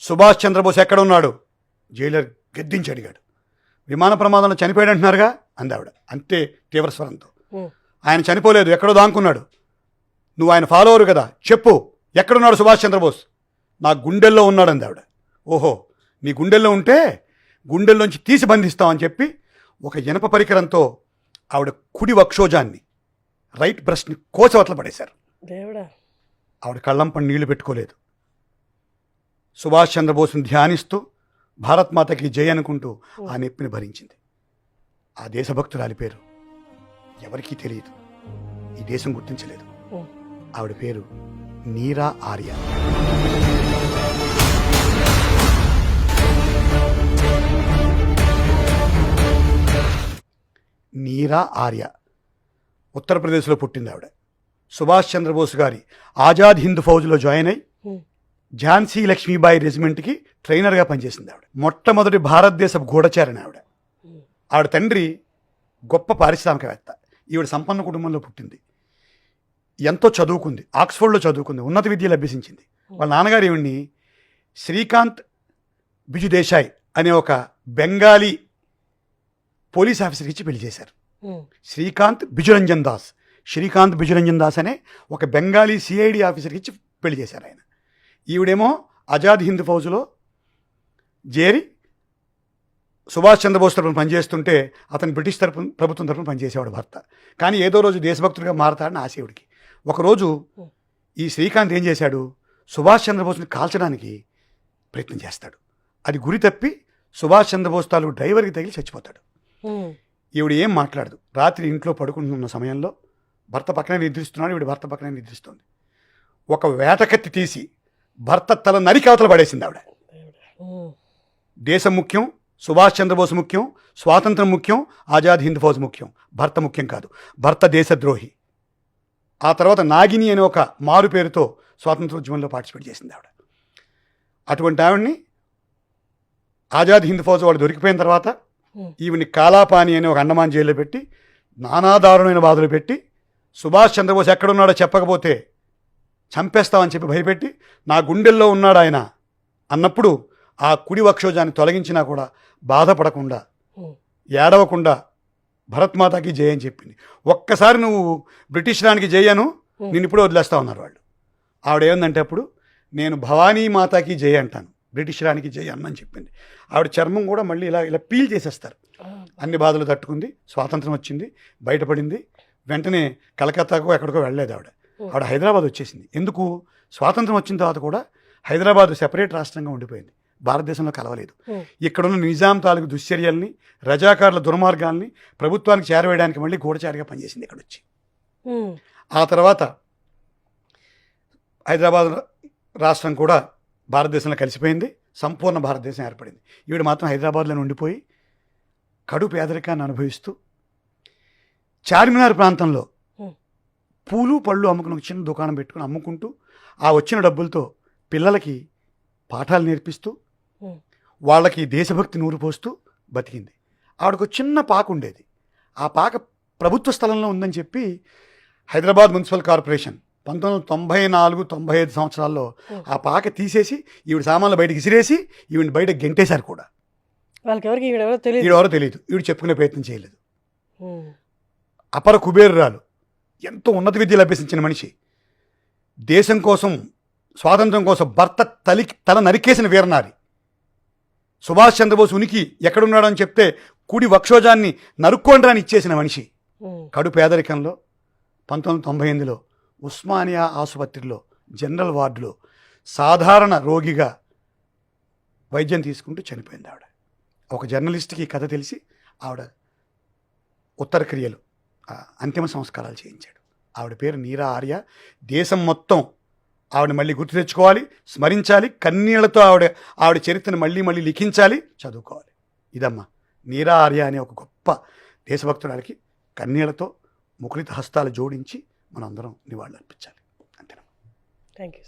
సుభాష్ చంద్రబోస్ ఎక్కడ ఉన్నాడు జైలర్ గద్దించి అడిగాడు. విమాన ప్రమాదంలో చనిపోయాడు అంటున్నారుగా? అందావిడ. అంతే తీవ్ర స్వరంతో. ఆయన చనిపోలేదు ఎక్కడో దాంకున్నాడు. నువ్వు ఆయన ఫాలోవర్ కదా? చెప్పు ఎక్కడున్నాడు సుభాష్ చంద్రబోస్? నా గుండెల్లో ఉన్నాడు అందావిడ. ఓహో నీ గుండెల్లో ఉంటే గుండెల్లోంచి తీసి బంధిస్తామని చెప్పి ఒక ఇనప పరికరంతో ఆవిడ కుడి వక్షోజాన్ని రైట్ బ్రష్ని కోసవతల పడేశారు దేవుడా. ఆవిడ కళ్ళంపని నీళ్ళు పెట్టుకోలేదు. సుభాష్ చంద్రబోస్ని ధ్యానిస్తూ భారత్ మాతకి జై అనుకుంటూ ఆ నొప్పిని భరించింది. ఆ దేశభక్తురాలి పేరు ఎవరికీ తెలియదు. ఈ దేశం గుర్తించలేదు. ఆవిడ పేరు నీరా ఆర్య. నీరా ఆర్య. ఉత్తరప్రదేశ్లో పుట్టింది ఆవిడ సుభాష్ చంద్రబోస్ గారి ఆజాద్ హింద్ ఫౌజ్లో జాయిన్ అయి. ఝాన్సీ లక్ష్మీబాయి రెజిమెంట్కి ట్రైనర్గా పనిచేసింది ఆవిడ. మొట్టమొదటి భారతదేశ గూఢచారిణి ఆవిడ. ఆవిడ తండ్రి గొప్ప పారిశ్రామికవేత్త. ఈవిడ సంపన్న కుటుంబంలో పుట్టింది. ఎంతో చదువుకుంది. ఆక్స్ఫర్డ్లో చదువుకుంది. ఉన్నత విద్యలు అభ్యసించింది. వాళ్ళ నాన్నగారు ఈవిడ్ని శ్రీకాంత్ బిజు దేశాయ్ అనే ఒక బెంగాలీ పోలీస్ ఆఫీసర్కి ఇచ్చి పెళ్ళి చేశారు. శ్రీకాంత్ బిజురంజన్ దాస్. శ్రీకాంత్ బిజురంజన్ దాస్ అనే ఒక బెంగాలీ సిఐడి ఆఫీసర్కి ఇచ్చి పెళ్ళి చేశారు ఆయన. ఈవిడేమో ఆజాద్ హింద్ ఫౌజ్లో చేరి సుభాష్ చంద్రబోస్ తరపున పనిచేస్తుంటే అతను బ్రిటిష్ తరపు ప్రభుత్వం తరపున పనిచేసేవాడు భర్త. కానీ ఏదో రోజు దేశభక్తుడిగా మారతాడని ఆశయుడికి ఒకరోజు ఈ శ్రీకాంత్ ఏం చేశాడు? సుభాష్ చంద్రబోస్ని కాల్చడానికి ప్రయత్నం చేస్తాడు. అది గురి తప్పి సుభాష్ చంద్రబోస్ తాలూకు డ్రైవర్కి తగిలి చచ్చిపోతాడు. ఈవిడ ఏం మాట్లాడదు. రాత్రి ఇంట్లో పడుకుంటున్న సమయంలో భర్త పక్కనే నిద్రిస్తున్నాడు ఈవిడ భర్త పక్కనే నిద్రిస్తుంది. ఒక వేటకత్తి తీసి భర్త తల నరికి అవతల పడేసింది ఆవిడ. దేశం ముఖ్యం సుభాష్ చంద్రబోస్ ముఖ్యం స్వాతంత్రం ముఖ్యం ఆజాద్ హింద్ ఫౌజ్ ముఖ్యం. భర్త ముఖ్యం కాదు. భర్త దేశద్రోహి. ఆ తర్వాత నాగిని అనే ఒక మారు పేరుతో స్వాతంత్రోద్యమంలో పార్టిసిపేట్ చేసింది ఆవిడ. అటువంటి ఆవిడ్ని ఆజాద్ హింద్ ఫౌజ్ వాడు దొరికిపోయిన తర్వాత. ఈవిని కాలాపాని అనే ఒక అండమాన్ జైల్లో పెట్టి నానా దారుణమైన బాధలు పెట్టి సుభాష్ చంద్రబోస్ ఎక్కడున్నాడో చెప్పకపోతే చంపేస్తామని చెప్పి భయపెట్టి నా గుండెల్లో ఉన్నాడు ఆయన అన్నప్పుడు ఆ కుడి వక్షోజాన్ని తొలగించినా కూడా బాధపడకుండా. ఏడవకుండా భరత్ మాతాకి జయ అని చెప్పింది. ఒక్కసారి నువ్వు బ్రిటిష్ రానికి జయను నేను ఇప్పుడు వదిలేస్తా ఉన్నారు వాళ్ళు. ఆవిడ ఏమందంటే అప్పుడు నేను భవానీ మాతాకి జయ అంటాను బ్రిటిష్ రానికి జయ అన్నని చెప్పింది. ఆవిడ చర్మం కూడా మళ్ళీ ఇలా ఇలా పీల్ చేసేస్తారు. అన్ని బాధలు తట్టుకుంది స్వాతంత్రం వచ్చింది బయటపడింది వెంటనే కలకత్తాకో ఎక్కడికో వెళ్ళలేదు ఆవిడ. ఆవిడ హైదరాబాద్ వచ్చేసింది. ఎందుకు? స్వాతంత్రం వచ్చిన తర్వాత కూడా హైదరాబాద్ సెపరేట్ రాష్ట్రంగా ఉండిపోయింది. భారతదేశంలో కలవలేదు. ఇక్కడున్న నిజాం తాలూకు దుశ్చర్యల్ని రజాకారుల దుర్మార్గాల్ని ప్రభుత్వానికి చేరవేయడానికి మళ్ళీ గూఢచారిగా పనిచేసింది ఇక్కడ వచ్చి. ఆ తర్వాత హైదరాబాద్ రాష్ట్రం కూడా భారతదేశంలో కలిసిపోయింది. సంపూర్ణ భారతదేశం ఏర్పడింది. ఈవిడ మాత్రం హైదరాబాద్లోనే ఉండిపోయి కడు పేదరికాన్ని అనుభవిస్తూ చార్మినార్ ప్రాంతంలో. పూలు పళ్ళు అమ్ముకుని ఒక చిన్న దుకాణం పెట్టుకుని అమ్ముకుంటూ ఆ వచ్చిన డబ్బులతో పిల్లలకి పాఠాలు నేర్పిస్తూ. వాళ్ళకి దేశభక్తి నూరు పోస్తూ బతికింది ఆవిడకు చిన్న పాక ఉండేది ఆ పాక ప్రభుత్వ స్థలంలో ఉందని చెప్పి హైదరాబాద్ మున్సిపల్ కార్పొరేషన్ పంతొమ్మిది వందల తొంభై నాలుగు తొంభై ఐదు సంవత్సరాల్లో. ఆ పాక తీసేసి ఈవిడ సామాన్లు బయటకు ఇసిరేసి ఈవిడ బయట గెంటేశారు కూడా వాళ్ళకి ఎవరికి ఈవిడెవరో తెలియదు ఈవిడెవరో తెలియదు ఈవిడ చెప్పుకునే ప్రయత్నం చేయలేదు. అపర కుబేరురాలు ఎంతో ఉన్నత విద్యలు అభ్యసించిన మనిషి. దేశం కోసం స్వాతంత్రం కోసం భర్త తలి తల నరికేసిన వీరనారి. సుభాష్ చంద్రబోస్ ఉనికి ఎక్కడున్నాడో అని చెప్తే కుడి వక్షోజాన్ని నరుక్కోండ్రాని ఇచ్చేసిన మనిషి. కడు పేదరికంలో పంతొమ్మిది వందల తొంభై ఎనిమిదిలో ఉస్మానియా ఆసుపత్రిలో జనరల్ వార్డులో సాధారణ రోగిగా వైద్యం తీసుకుంటూ చనిపోయింది ఆవిడ ఒక జర్నలిస్ట్కి కథ తెలిసి ఆవిడ ఉత్తర క్రియలు. అంతిమ సంస్కారాలు చేయించాడు. ఆవిడ పేరు నీరా ఆర్య. దేశం మొత్తం ఆవిడ మళ్ళీ గుర్తు తెచ్చుకోవాలి స్మరించాలి కన్నీళ్ళతో ఆవిడ ఆవిడ చరిత్రను మళ్ళీ మళ్ళీ లిఖించాలి చదువుకోవాలి. ఇదమ్మా నీరా ఆర్య అనే ఒక గొప్ప దేశభక్తురాలకి కన్నీళ్ళతో ముకులిత హస్తాలు జోడించి మనందరం నివాళులు అర్పించాలి అంతేనమ్మా. Thank you